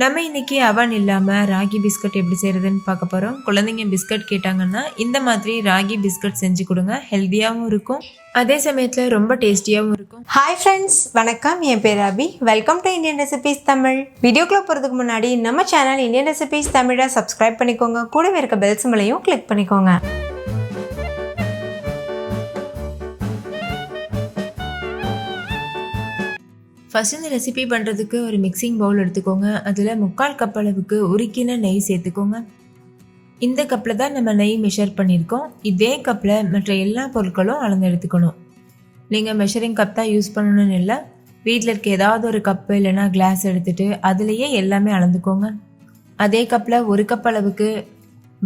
நம்ம இன்னைக்கு அவன் இல்லாமல் ராகி பிஸ்கட் எப்படி செய்கிறதுன்னு பார்க்க போகிறோம் குழந்தைங்க பிஸ்கட் கேட்டாங்கன்னா இந்த மாதிரி ராகி பிஸ்கட் செஞ்சு கொடுங்க. ஹெல்த்தியாகவும் இருக்கும். அதே சமயத்தில் ரொம்ப டேஸ்டியாகவும் இருக்கும். ஹாய் ஃப்ரெண்ட்ஸ் வணக்கம். என் பேர் Abhi welcome to Indian recipes Tamil வீடியோக்குள்ள போகிறதுக்கு முன்னாடி நம்ம சேனல் இந்தியன் ரெசிபிஸ் தமிழை சப்ஸ்கிரைப் பண்ணிக்கோங்க. கூடவே இருக்க பெல் சிம்பளையும் கிளிக் பண்ணிக்கோங்க. ஃபர்ஸ்ட் இந்த ரெசிபி பண்ணுறதுக்கு ஒரு மிக்சிங் பவுல் எடுத்துக்கோங்க. அதில் முக்கால் கப் அளவுக்கு உருக்கின நெய் சேர்த்துக்கோங்க. இந்த கப்பில் தான் நம்ம நெய் மெஷர் பண்ணியிருக்கோம். இதே கப்பில் மற்ற எல்லா பொருட்களும் அளந்து எடுத்துக்கணும். நீங்கள் மெஷரிங் கப் தான் யூஸ் பண்ணணும்னு இல்லை. வீட்டில் இருக்க ஏதாவது ஒரு கப்பு இல்லைன்னா கிளாஸ் எடுத்துட்டு அதுலேயே எல்லாமே அளந்துக்கோங்க. அதே கப்பில் ஒரு கப் அளவுக்கு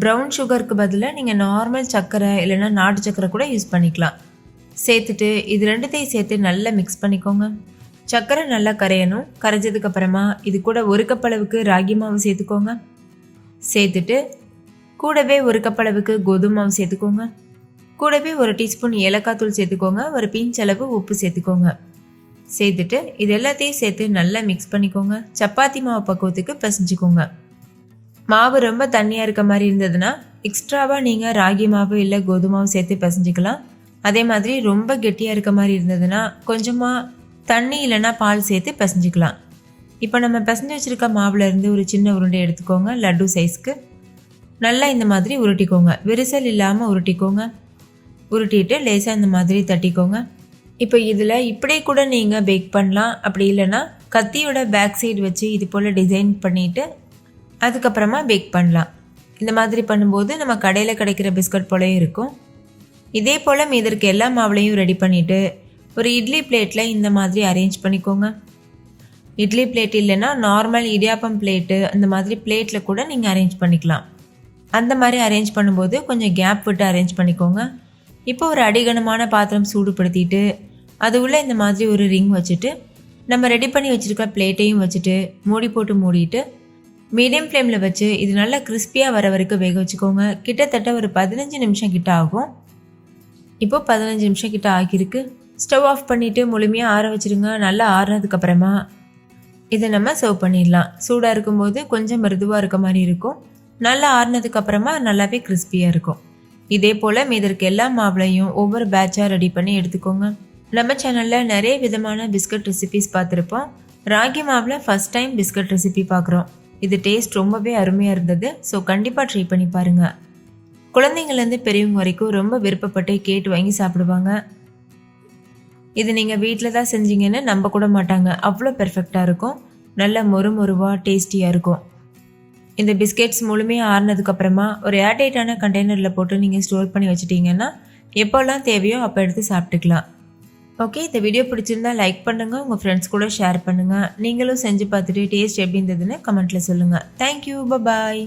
ப்ரௌன் சுகருக்கு பதிலாக நீங்கள் நார்மல் சர்க்கரை இல்லைன்னா நாட்டு சர்க்கரை கூட யூஸ் பண்ணிக்கலாம். சேர்த்துட்டு இது ரெண்டுத்தையும் சேர்த்து நல்லா மிக்ஸ் பண்ணிக்கோங்க. சர்க்கரை நல்லா கரையணும். கரைஞ்சதுக்கு அப்புறமா இது கூட ஒரு கப் அளவுக்கு ராகி மாவு சேர்த்துக்கோங்க. சேர்த்துட்டு கூடவே ஒரு கப் அளவுக்கு கோதுமை மாவு சேர்த்துக்கோங்க. கூடவே ஒரு டீஸ்பூன் ஏலக்காய் தூள் சேர்த்துக்கோங்க. ஒரு பிஞ்ச் அளவு உப்பு சேர்த்துக்கோங்க. சேர்த்துட்டு இது எல்லாத்தையும் சேர்த்து நல்லா மிக்ஸ் பண்ணிக்கோங்க. சப்பாத்தி மாவு பக்குவத்துக்கு பிசைஞ்சுக்கோங்க. மாவு ரொம்ப தண்ணியாக இருக்க மாதிரி இருந்ததுன்னா எக்ஸ்ட்ராவாக நீங்கள் ராகி மாவு இல்லை கோதுமாவும் சேர்த்து பிசைஞ்சிக்கலாம். அதே மாதிரி ரொம்ப கெட்டியாக இருக்க மாதிரி இருந்ததுன்னா கொஞ்சமாக தண்ணி இல்லைன்னா பால் சேர்த்து பிசைஞ்சிக்கலாம். இப்போ நம்ம பிசைஞ்சு வச்சுருக்க மாவுலேருந்து ஒரு சின்ன உருண்டை எடுத்துக்கோங்க லட்டு சைஸ்க்கு. நல்லா இந்த மாதிரி உருட்டிக்கோங்க. விரிசல் இல்லாமல் உருட்டிக்கோங்க. உருட்டிட்டு லேசாக இந்த மாதிரி தட்டிக்கோங்க. இப்போ இதில் இப்படியே கூட நீங்கள் பேக் பண்ணலாம். அப்படி இல்லைன்னா கத்தியோட பேக் சைடு வச்சு இது போல் டிசைன் பண்ணிவிட்டு அதுக்கப்புறமா பேக் பண்ணலாம். இந்த மாதிரி பண்ணும்போது நம்ம கடையில் கிடைக்கிற பிஸ்கட் போலவே இருக்கும். இதே போல் மீதற்கு எல்லா மாவுலையும் ரெடி பண்ணிவிட்டு ஒரு இட்லி பிளேட்டில் இந்த மாதிரி அரேஞ்ச் பண்ணிக்கோங்க. இட்லி பிளேட் இல்லைன்னா நார்மல் இடியாப்பம் பிளேட்டு அந்த மாதிரி பிளேட்டில் கூட நீங்கள் அரேஞ்ச் பண்ணிக்கலாம். அந்த மாதிரி அரேஞ்ச் பண்ணும்போது கொஞ்சம் கேப் விட்டு அரேஞ்ச் பண்ணிக்கோங்க. இப்போ ஒரு அடிகனமான பாத்திரம் சூடுபடுத்திட்டு அது உள்ளே இந்த மாதிரி ஒரு ரிங் வச்சுட்டு நம்ம ரெடி பண்ணி வச்சுருக்க பிளேட்டையும் வச்சுட்டு மூடி போட்டு மூடிட்டு மீடியம் ஃப்ளேமில் வச்சு இது நல்லா கிறிஸ்பியாக வர வரைக்கும் வேக வச்சுக்கோங்க. கிட்டத்தட்ட ஒரு பதினஞ்சு நிமிஷம் கிட்ட ஆகும். இப்போ பதினஞ்சு நிமிஷம் கிட்ட ஆகியிருக்கு. ஸ்டவ் ஆஃப் பண்ணிவிட்டு முழுமையாக ஆற வச்சுருங்க. நல்லா ஆறுனதுக்கப்புறமா இதை நம்ம சர்வ் பண்ணிடலாம். சூடாக இருக்கும்போது கொஞ்சம் மிருதுவாக இருக்க மாதிரி இருக்கும். நல்லா ஆறுனதுக்கு அப்புறமா நல்லாவே கிறிஸ்பியாக இருக்கும். இதே போல் இதற்கு எல்லா மாவுளையும் ஒவ்வொரு பேட்சாக ரெடி பண்ணி எடுத்துக்கோங்க. நம்ம சேனலில் நிறைய விதமான பிஸ்கட் ரெசிபிஸ் பார்த்துருப்போம். ராகி மாவில் ஃபஸ்ட் டைம் பிஸ்கட் ரெசிபி பார்க்குறோம். இது டேஸ்ட் ரொம்பவே அருமையாக இருந்தது. ஸோ கண்டிப்பாக ட்ரை பண்ணி பாருங்கள் குழந்தைங்கள்லேருந்து பெரியவங்க வரைக்கும் ரொம்ப விருப்பப்பட்டு கேட்டு வாங்கி சாப்பிடுவாங்க. இது நீங்கள் வீட்டில் தான் செஞ்சீங்கன்னு நம்ப கூட மாட்டாங்க. அவ்வளோ பெர்ஃபெக்டாக இருக்கும். நல்ல மொறு மொறுவாக டேஸ்டியாக இருக்கும். இந்த பிஸ்கெட்ஸ் முழுமையாக ஆறுனதுக்கப்புறமா ஒரு ஏர்டைட்டான கண்டெய்னரில் போட்டு நீங்கள் ஸ்டோர் பண்ணி வச்சுட்டிங்கன்னா எப்போல்லாம் தேவையோ அப்போ எடுத்து சாப்பிட்டுக்கலாம். ஓகே இந்த வீடியோ பிடிச்சிருந்தா லைக் பண்ணுங்கள் உங்கள் ஃப்ரெண்ட்ஸ் கூட ஷேர் பண்ணுங்கள் நீங்களும் செஞ்சு பார்த்துட்டு டேஸ்ட் எப்படி இருந்ததுன்னு கமெண்ட்டில் சொல்லுங்கள் தேங்க்யூ பாய்